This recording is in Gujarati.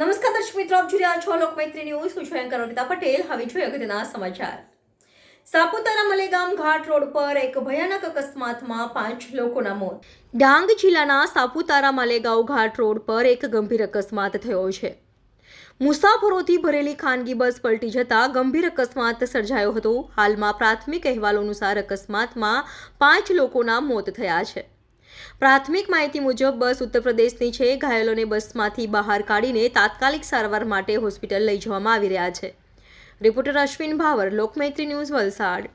નમસ્કાર દર્શક મિત્રો, આપ જોઈ રહ્યા છો લોકમૈત્રી ન્યૂઝ. હું છું એન્કર અનિતા પટેલ. હવે જોઈએ અગત્યના સમાચાર. સાપુતારા મલેગામ ઘાટ રોડ પર એક ભયાનક અકસ્માતમાં પાંચ લોકોના મોત. ડાંગ જિલ્લાના સાપુતારા મલેગાંવ ઘાટ રોડ પર એક ગંભીર અકસ્માત થયો છે. મુસાફરોથી ભરેલી ખાનગી બસ પલટી જતા ગંભીર અકસ્માત સર્જાયો હતો. હાલમાં પ્રાથમિક અહેવાલો અનુસાર અકસ્માતમાં પાંચ લોકોના મોત થયા છે. પ્રાથમિક માહિતી મુજબ બસ ઉત્તર પ્રદેશની છે. ઘાયલોને બસમાંથી બહાર કાઢીને તાત્કાલિક સારવાર માટે હોસ્પિટલ લઈ જવામાં આવી રહ્યા છે. Reporter Ashwin Bhavar, Lokmaitri news Valsad.